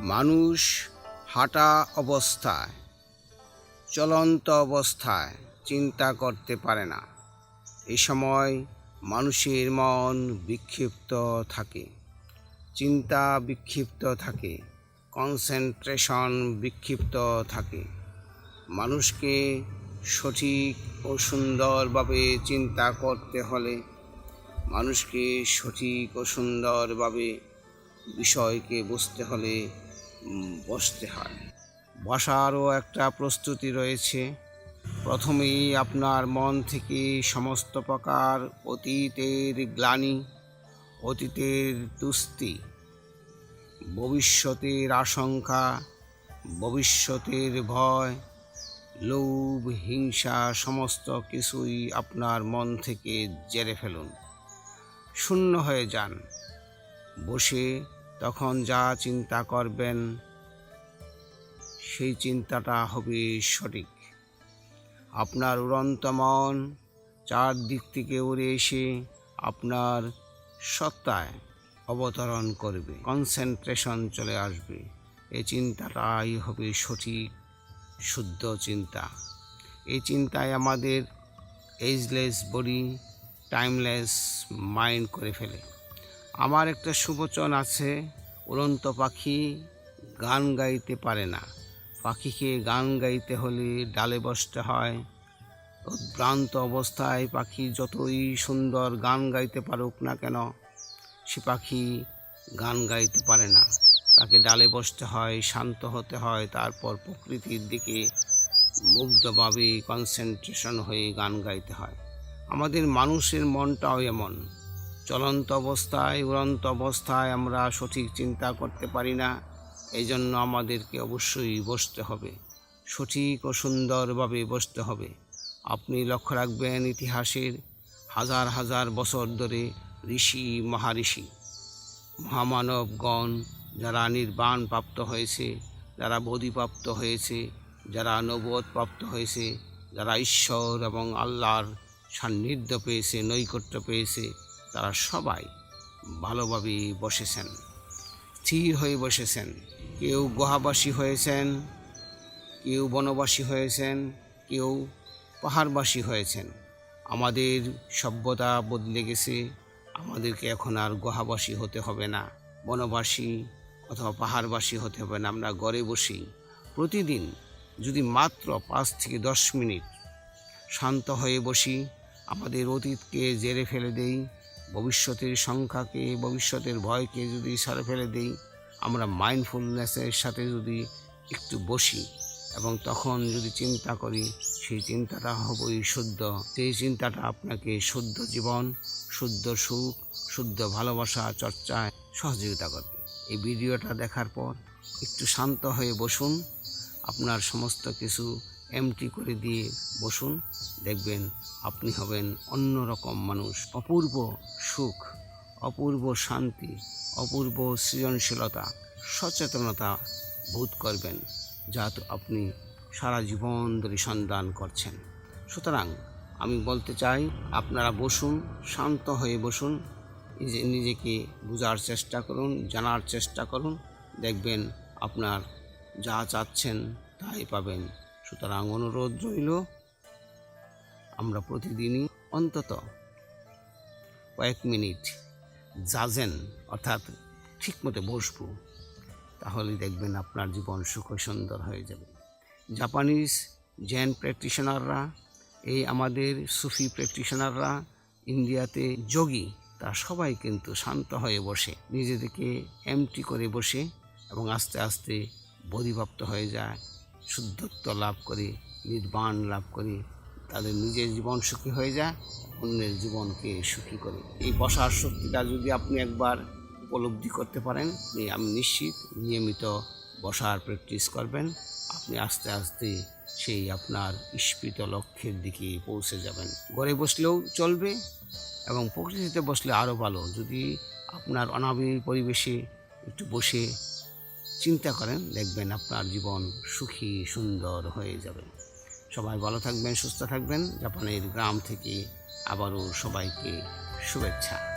মানুষ হাঁটা অবস্থায়, চলন্ত অবস্থায় চিন্তা করতে পারে না। এই সময় মানুষের মন বিক্ষিপ্ত থাকে, চিন্তা বিক্ষিপ্ত থাকে কনসেন্ট্রেশন বিক্ষিপ্ত থাকে। মানুষকে সঠিক ও সুন্দরভাবে চিন্তা করতে হলে মানুষকে সঠিক ও সুন্দরভাবে বিষয়কে বুঝতে হলে বসতে হয়। বসারও একটা প্রস্তুতি রয়েছে। প্রথমেই আপনার মন থেকে সমস্ত প্রকার অতীতের গ্লানি, অতীতের তুস্তি ভবিষ্যতের আশঙ্কা, ভবিষ্যতের ভয়, লোভ, হিংসা, সমস্ত কিছুই আপনার মন থেকে জেরে ফেলুন। শূন্য হয়ে যান। বসে তখন যা চিন্তা করবেন সেই চিন্তাটা হবে সঠিক। আপনার উড়ন্ত মন চারদিক থেকে উড়ে এসে আপনার সত্তায় অবতরণ করবে কনসেন্ট্রেশন চলে আসবে। এই চিন্তাটাই হবে সঠিক, শুদ্ধ চিন্তা। এই চিন্তায় আমাদের এজলেস বডি টাইমলেস মাইন্ড করে ফেলে। আমার একটা সুবচন আছে, উড়ন্ত পাখি গান গাইতে পারে না। পাখিকে গান গাইতে হলে ডালে বসতে হয়। উদ্ভ্রান্ত অবস্থায় পাখি যতই সুন্দর গান গাইতে পারুক না কেন, সে পাখি গান গাইতে পারে না। তাকে ডালে বসতে হয়, শান্ত হতে হয়, তারপর প্রকৃতির দিকে মুগ্ধভাবে কনসেন্ট্রেশন হয়ে গান গাইতে হয়। আমাদের মানুষের মনটাও এমন। চলন্ত অবস্থায়, উড়ন্ত অবস্থায় আমরা সঠিক চিন্তা করতে পারি না। এই জন্য আমাদেরকে অবশ্যই বসতে হবে। সঠিক ও সুন্দরভাবে বসতে হবে। আপনি লক্ষ্য রাখবেন ইতিহাসের হাজার হাজার বছর ধরে ঋষি, মহাঋষি, মহামানবগণ যারা নির্বাণ প্রাপ্ত হয়েছে, যারা বোধিপ্রাপ্ত হয়েছে, যারা নবোধ প্রাপ্ত হয়েছে, যারা ঈশ্বর এবং আল্লাহর সান্নিধ্য পেয়েছে, নৈকট্য পেয়েছে, তারা সবাই ভালোভাবে বসেছেন। স্থির হয়ে বসেছেন। কেউ গুহাবাসী হয়েছেন, কেউ বনবাসী হয়েছেন, কেউ পাহাড়বাসী হয়েছেন। আমাদের সভ্যতা বদলে গেছে, আমাদেরকে এখন আর গুহাবাসী হতে হবে না, বনবাসী অথবা পাহাড়বাসী হতে হবে না। আমরা ঘরে বসি প্রতিদিন যদি মাত্র পাঁচ থেকে দশ মিনিট শান্ত হয়ে বসি, আমাদের অতীতকে জেরে ফেলে দেই, ভবিষ্যতের সংখ্যাকে, ভবিষ্যতের ভয়কে যদি সারে ফেলে দেই আমরা মাইন্ডফুলনেসের সাথে যদি একটু বসি এবং তখন যদি চিন্তা করি, সেই চিন্তাটা হবই শুদ্ধ। সেই চিন্তাটা আপনাকে শুদ্ধ জীবন, শুদ্ধ সুখ, শুদ্ধ ভালোবাসা, চর্চায় সহযোগিতা করবে। এই ভিডিওটা দেখার পর একটু শান্ত হয়ে বসুন, আপনার সমস্ত কিছু এমটি করে দিয়ে বসুন। দেখবেন আপনি হবেন অন্যরকম মানুষ, অপূর্ব সুখ। অপূর্ব শান্তি, অপূর্ব সৃজনশীলতা, সচেতনতা বোধ করবেন যা আপনি সারা জীবন ধরে সন্ধান করছেন। সুতরাং আমি বলতে চাই, আপনারা বসুন, শান্ত হয়ে বসুন, নিজে, নিজেকে বোঝার চেষ্টা করুন, জানার চেষ্টা করুন, দেখবেন আপনার যা চাচ্ছেন তাই পাবেন। সুতরাং অনুরোধ রইল, আমরা প্রতিদিনই অন্তত কয়েক মিনিট অর্থাৎ ঠিকমতো বসবো, তাহলে দেখবেন আপনার জীবন সুখ সুন্দর হয়ে যাবে। জাপানিজ জেন প্র্যাকটিশনাররা, এই আমাদের সুফি প্র্যাকটিশনাররা, ইন্ডিয়াতে যোগী তা সবাই কিন্তু শান্ত হয়ে বসে, নিজেদেরকে এমটি করে বসে এবং আস্তে আস্তে বোধিপ্রাপ্ত হয়ে যায়, শুদ্ধত্ব লাভ করে, নির্বাণ লাভ করে তাদের নিজের জীবন সুখী হয়ে যায়, অন্যের জীবনকে সুখী করে। এই বসার শক্তিটা যদি আপনি একবার উপলব্ধি করতে পারেন আমি নিশ্চিত নিয়মিত বসার প্র্যাকটিস করবেন, আপনি আস্তে আস্তে সেই আপনার ইস্পিত লক্ষ্যের দিকে পৌঁছে যাবেন। ঘরে বসলেও চলবে এবং প্রকৃতিতে বসলে আরও ভালো। যদি আপনার অনাবিল পরিবেশে একটু বসে চিন্তা করেন, দেখবেন আপনার জীবন সুখী সুন্দর হয়ে যাবে। সবাই ভালো থাকবেন সুস্থ থাকবেন। জাপানের গ্রাম থেকে আবারও সবাইকে শুভেচ্ছা।